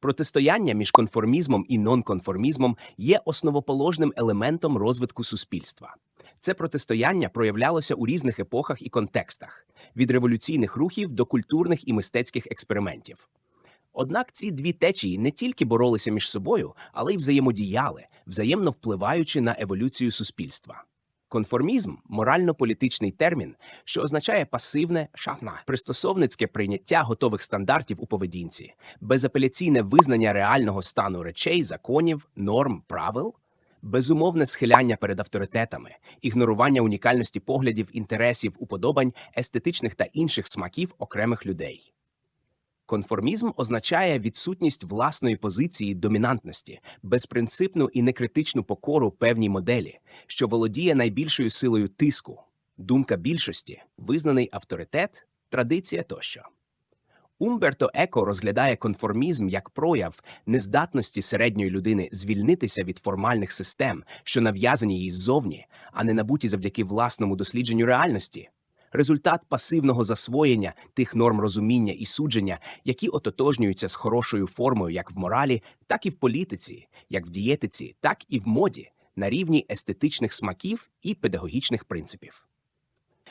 Протистояння між конформізмом і нонконформізмом є основоположним елементом розвитку суспільства. Це протистояння проявлялося у різних епохах і контекстах від революційних рухів до культурних і мистецьких експериментів. Однак ці дві течії не тільки боролися між собою, але й взаємодіяли, взаємно впливаючи на еволюцію суспільства. Конформізм морально-політичний термін, що означає пасивне шахна, пристосовницьке прийняття готових стандартів у поведінці, безапеляційне визнання реального стану речей, законів, норм, правил, безумовне схиляння перед авторитетами, ігнорування унікальності поглядів, інтересів, уподобань, естетичних та інших смаків окремих людей. Конформізм означає відсутність власної позиції домінантності, безпринципну і некритичну покору певній моделі, що володіє найбільшою силою тиску, думка більшості, визнаний авторитет, традиція тощо. Умберто Еко розглядає конформізм як прояв нездатності середньої людини звільнитися від формальних систем, що нав'язані їй ззовні, а не набуті завдяки власному дослідженню реальності. Результат пасивного засвоєння тих норм розуміння і судження, які ототожнюються з хорошою формою як в моралі, так і в політиці, як в дієтиці, так і в моді, на рівні естетичних смаків і педагогічних принципів.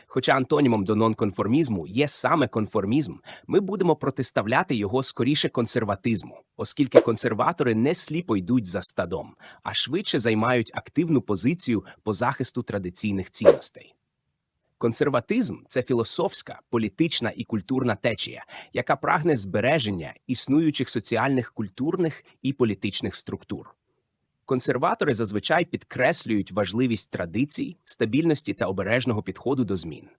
Хоча антонімом до нонконформізму є саме конформізм, ми будемо протиставляти його скоріше консерватизму, оскільки консерватори не сліпо йдуть за стадом, а швидше займають активну позицію по захисту традиційних цінностей. Консерватизм це філософська, політична і культурна течія, яка прагне збереження існуючих соціальних, культурних і політичних структур. Консерватори зазвичай підкреслюють важливість традицій, стабільності та обережного підходу до змін.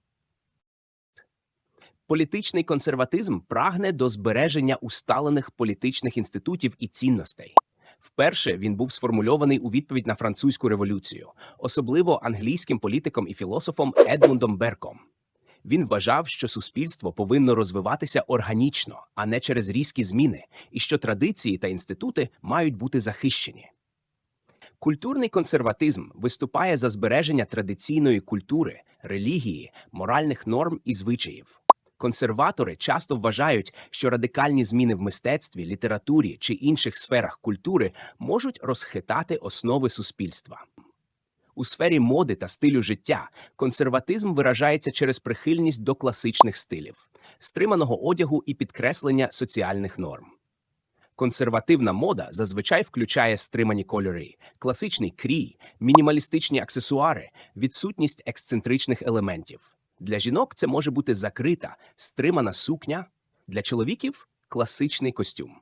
Політичний консерватизм прагне до збереження усталених політичних інститутів і цінностей. Вперше він був сформульований у відповідь на французьку революцію, особливо англійським політиком і філософом Едмундом Берком. Він вважав, що суспільство повинно розвиватися органічно, а не через різкі зміни, і що традиції та інститути мають бути захищені. Культурний консерватизм виступає за збереження традиційної культури, релігії, моральних норм і звичаїв. Консерватори часто вважають, що радикальні зміни в мистецтві, літературі чи інших сферах культури можуть розхитати основи суспільства. У сфері моди та стилю життя консерватизм виражається через прихильність до класичних стилів, стриманого одягу і підкреслення соціальних норм. Консервативна мода зазвичай включає стримані кольори, класичний крій, мінімалістичні аксесуари, відсутність ексцентричних елементів. Для жінок це може бути закрита, стримана сукня, для чоловіків класичний костюм.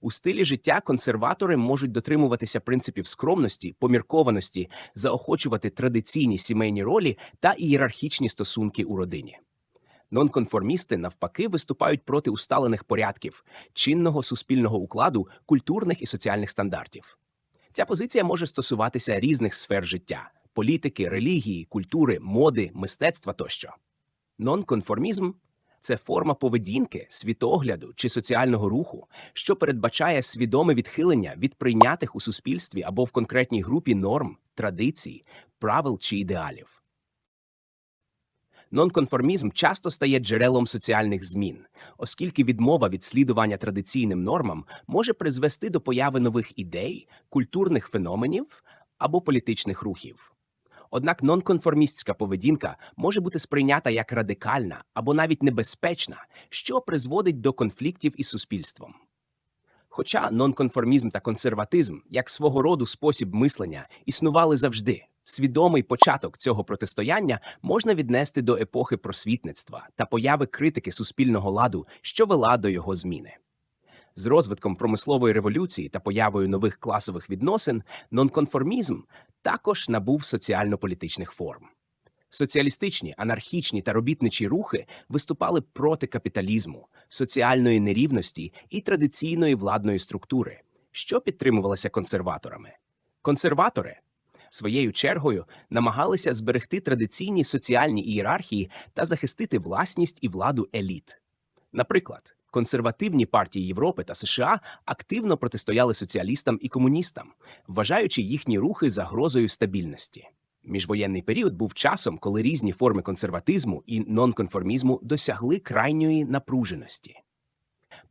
У стилі життя консерватори можуть дотримуватися принципів скромності, поміркованості, заохочувати традиційні сімейні ролі та ієрархічні стосунки у родині. Нонконформісти, навпаки, виступають проти усталених порядків, чинного суспільного укладу, культурних і соціальних стандартів. Ця позиція може стосуватися різних сфер життя політики, релігії, культури, моди, мистецтва тощо. Нонконформізм це форма поведінки, світогляду чи соціального руху, що передбачає свідоме відхилення від прийнятих у суспільстві або в конкретній групі норм, традицій, правил чи ідеалів. Нонконформізм часто стає джерелом соціальних змін, оскільки відмова від слідування традиційним нормам може призвести до появи нових ідей, культурних феноменів або політичних рухів. Однак нонконформістська поведінка може бути сприйнята як радикальна або навіть небезпечна, що призводить до конфліктів із суспільством. Хоча нонконформізм та консерватизм, як свого роду спосіб мислення, існували завжди, свідомий початок цього протистояння можна віднести до епохи просвітництва та появи критики суспільного ладу, що вела до його зміни. З розвитком промислової революції та появою нових класових відносин нонконформізм також набув соціально-політичних форм. Соціалістичні, анархічні та робітничі рухи виступали проти капіталізму, соціальної нерівності і традиційної владної структури, що підтримувалася консерваторами. Консерватори своєю чергою намагалися зберегти традиційні соціальні ієрархії та захистити власність і владу еліт. Наприклад, консервативні партії Європи та США активно протистояли соціалістам і комуністам, вважаючи їхні рухи загрозою стабільності. Міжвоєнний період був часом, коли різні форми консерватизму і нонконформізму досягли крайньої напруженості.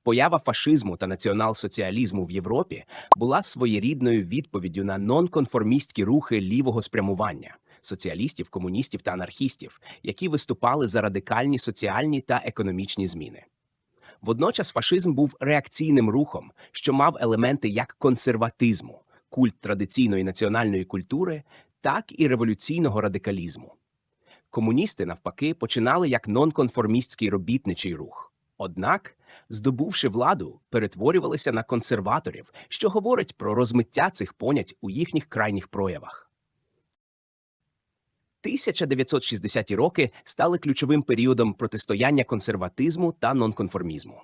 Поява фашизму та націонал-соціалізму в Європі була своєрідною відповіддю на нонконформістські рухи лівого спрямування соціалістів, комуністів та анархістів, які виступали за радикальні соціальні та економічні зміни. Водночас фашизм був реакційним рухом, що мав елементи як консерватизму, культ традиційної національної культури, так і революційного радикалізму. Комуністи, навпаки, починали як нонконформістський робітничий рух. Однак, здобувши владу, перетворювалися на консерваторів, що говорить про розмиття цих понять у їхніх крайніх проявах. 1960-ті роки стали ключовим періодом протистояння консерватизму та нонконформізму.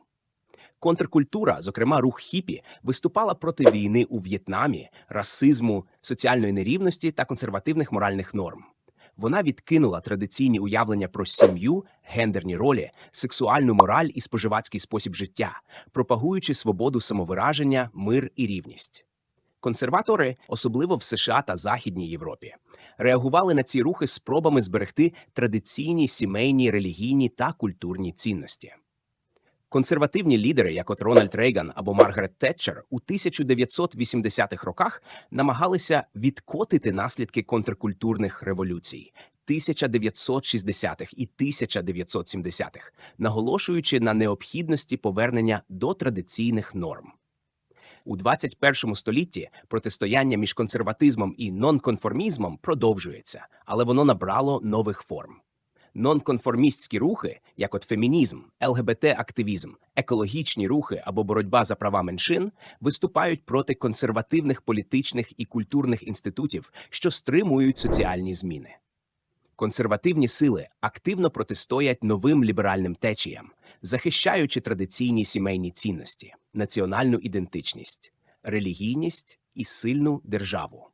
Контркультура, зокрема рух хіпі, виступала проти війни у В'єтнамі, расизму, соціальної нерівності та консервативних моральних норм. Вона відкинула традиційні уявлення про сім'ю, гендерні ролі, сексуальну мораль і споживацький спосіб життя, пропагуючи свободу самовираження, мир і рівність. Консерватори, особливо в США та Західній Європі, реагували на ці рухи спробами зберегти традиційні сімейні, релігійні та культурні цінності. Консервативні лідери, як от Рональд Рейган або Маргарет Тетчер, у 1980-х роках намагалися відкотити наслідки контркультурних революцій 1960-х і 1970-х, наголошуючи на необхідності повернення до традиційних норм. У 21 столітті протистояння між консерватизмом і нонконформізмом продовжується, але воно набрало нових форм. Нонконформістські рухи, як от фемінізм, ЛГБТ-активізм, екологічні рухи або боротьба за права меншин, виступають проти консервативних політичних і культурних інститутів, що стримують соціальні зміни. Консервативні сили активно протистоять новим ліберальним течіям, захищаючи традиційні сімейні цінності, національну ідентичність, релігійність і сильну державу.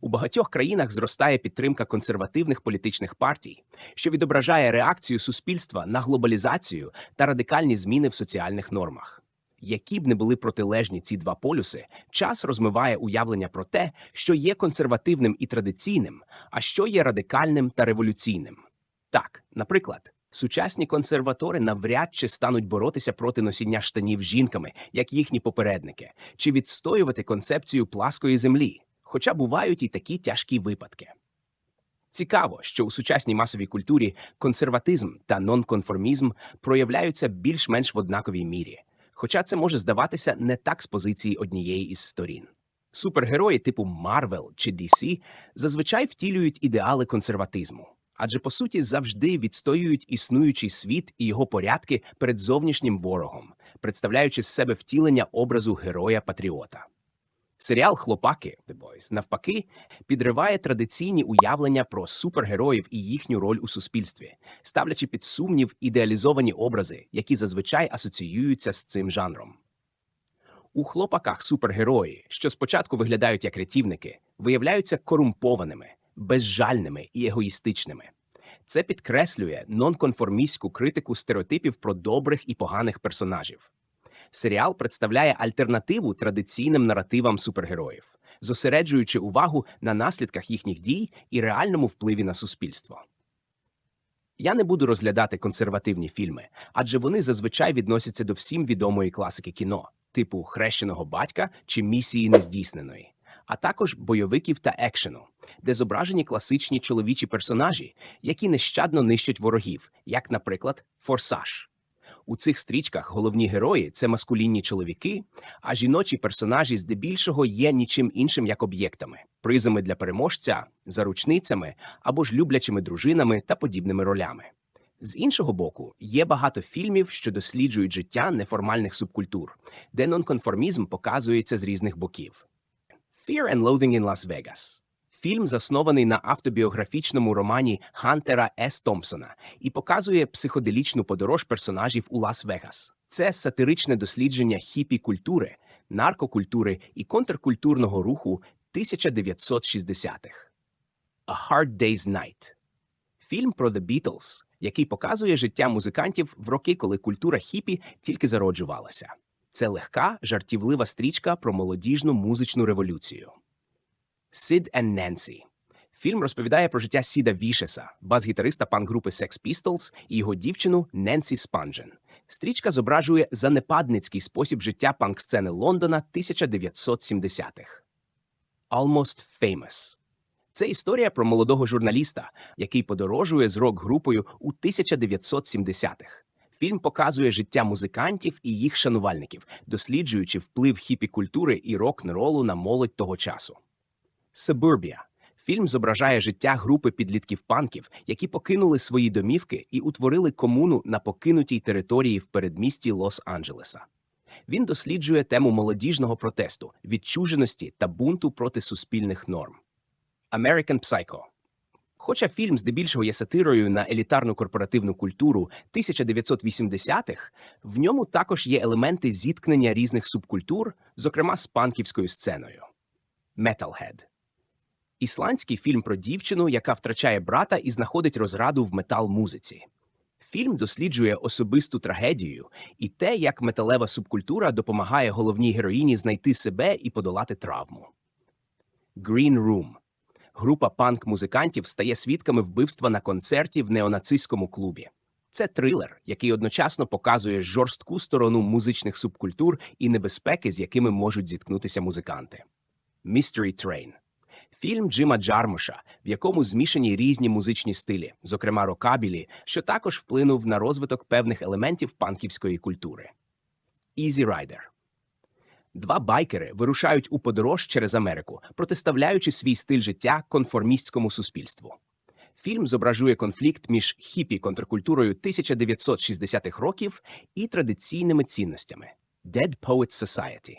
У багатьох країнах зростає підтримка консервативних політичних партій, що відображає реакцію суспільства на глобалізацію та радикальні зміни в соціальних нормах. Які б не були протилежні ці два полюси, час розмиває уявлення про те, що є консервативним і традиційним, а що є радикальним та революційним. Так, наприклад, сучасні консерватори навряд чи стануть боротися проти носіння штанів жінками, як їхні попередники, чи відстоювати концепцію пласкої землі, хоча бувають і такі тяжкі випадки. Цікаво, що у сучасній масовій культурі консерватизм та нонконформізм проявляються більш-менш в однаковій мірі хоча це може здаватися не так з позиції однієї із сторін. Супергерої типу Марвел чи DC зазвичай втілюють ідеали консерватизму, адже по суті завжди відстоюють існуючий світ і його порядки перед зовнішнім ворогом, представляючи з себе втілення образу героя-патріота. Серіал Хлопаки The Boys, навпаки підриває традиційні уявлення про супергероїв і їхню роль у суспільстві, ставлячи під сумнів ідеалізовані образи, які зазвичай асоціюються з цим жанром. У хлопаках супергерої, що спочатку виглядають як рятівники, виявляються корумпованими, безжальними і егоїстичними. Це підкреслює нонконформістську критику стереотипів про добрих і поганих персонажів серіал представляє альтернативу традиційним наративам супергероїв, зосереджуючи увагу на наслідках їхніх дій і реальному впливі на суспільство. Я не буду розглядати консервативні фільми, адже вони зазвичай відносяться до всім відомої класики кіно, типу хрещеного батька чи місії нездійсненої, а також бойовиків та екшену, де зображені класичні чоловічі персонажі, які нещадно нищать ворогів, як, наприклад, Форсаж. У цих стрічках головні герої це маскулінні чоловіки, а жіночі персонажі здебільшого є нічим іншим як об'єктами, призами для переможця, заручницями або ж люблячими дружинами та подібними ролями. З іншого боку, є багато фільмів, що досліджують життя неформальних субкультур, де нонконформізм показується з різних боків. Fear and Loathing in Las Vegas Фільм заснований на автобіографічному романі Хантера С. Томпсона і показує психоделічну подорож персонажів у Лас-Вегас. Це сатиричне дослідження хіпі культури, наркокультури і контркультурного руху 1960-х. A Hard Day's Night фільм про The Beatles, який показує життя музикантів в роки, коли культура хіпі тільки зароджувалася. Це легка, жартівлива стрічка про молодіжну музичну революцію. Сид and Ненсі. Фільм розповідає про життя Сіда Вішеса, бас-гітариста панк-групи Sex Pistols і його дівчину Ненсі Спанджен. Стрічка зображує занепадницький спосіб життя панк-сцени Лондона 1970-х. Almost Famous. Це історія про молодого журналіста, який подорожує з рок-групою у 1970-х. Фільм показує життя музикантів і їх шанувальників, досліджуючи вплив хіпі-культури і рок-н-ролу на молодь того часу. Suburbia. Фільм зображає життя групи підлітків-панків, які покинули свої домівки і утворили комуну на покинутій території в передмісті Лос-Анджелеса. Він досліджує тему молодіжного протесту, відчуженості та бунту проти суспільних норм. American Psycho. Хоча фільм здебільшого є сатирою на елітарну корпоративну культуру 1980-х, в ньому також є елементи зіткнення різних субкультур, зокрема з панківською сценою. Metalhead. Ісландський фільм про дівчину, яка втрачає брата і знаходить розраду в метал-музиці. Фільм досліджує особисту трагедію і те, як металева субкультура допомагає головній героїні знайти себе і подолати травму. Green Room. Група панк-музикантів стає свідками вбивства на концерті в неонацистському клубі. Це трилер, який одночасно показує жорстку сторону музичних субкультур і небезпеки, з якими можуть зіткнутися музиканти. Mystery Train Фільм Джима Джармуша, в якому змішані різні музичні стилі, зокрема рокабілі, що також вплинув на розвиток певних елементів панківської культури. Easy Rider Два байкери вирушають у подорож через Америку, протиставляючи свій стиль життя конформістському суспільству. Фільм зображує конфлікт між хіпі контркультурою 1960-х років і традиційними цінностями Dead Poets Society.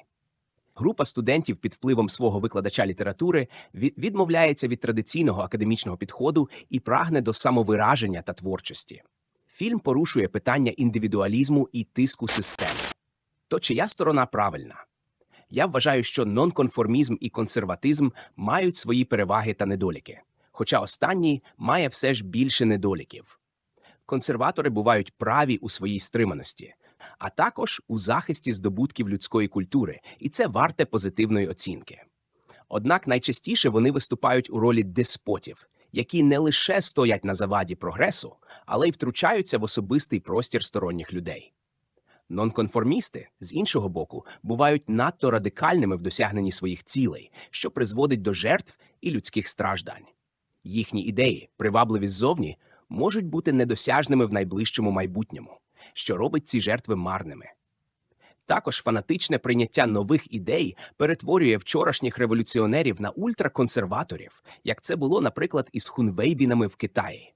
Група студентів під впливом свого викладача літератури відмовляється від традиційного академічного підходу і прагне до самовираження та творчості. Фільм порушує питання індивідуалізму і тиску системи. То чия сторона правильна? Я вважаю, що нонконформізм і консерватизм мають свої переваги та недоліки, хоча останній має все ж більше недоліків. Консерватори бувають праві у своїй стриманості, а також у захисті здобутків людської культури, і це варте позитивної оцінки. Однак найчастіше вони виступають у ролі деспотів, які не лише стоять на заваді прогресу, але й втручаються в особистий простір сторонніх людей. Нонконформісти, з іншого боку, бувають надто радикальними в досягненні своїх цілей, що призводить до жертв і людських страждань. Їхні ідеї, привабливі ззовні, можуть бути недосяжними в найближчому майбутньому, що робить ці жертви марними. Також фанатичне прийняття нових ідей перетворює вчорашніх революціонерів на ультраконсерваторів, як це було, наприклад, із хунвейбінами в Китаї.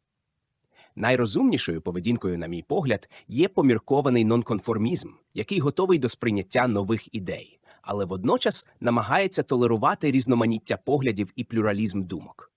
Найрозумнішою поведінкою, на мій погляд, є поміркований нонконформізм, який готовий до сприйняття нових ідей, але водночас намагається толерувати різноманіття поглядів і плюралізм думок.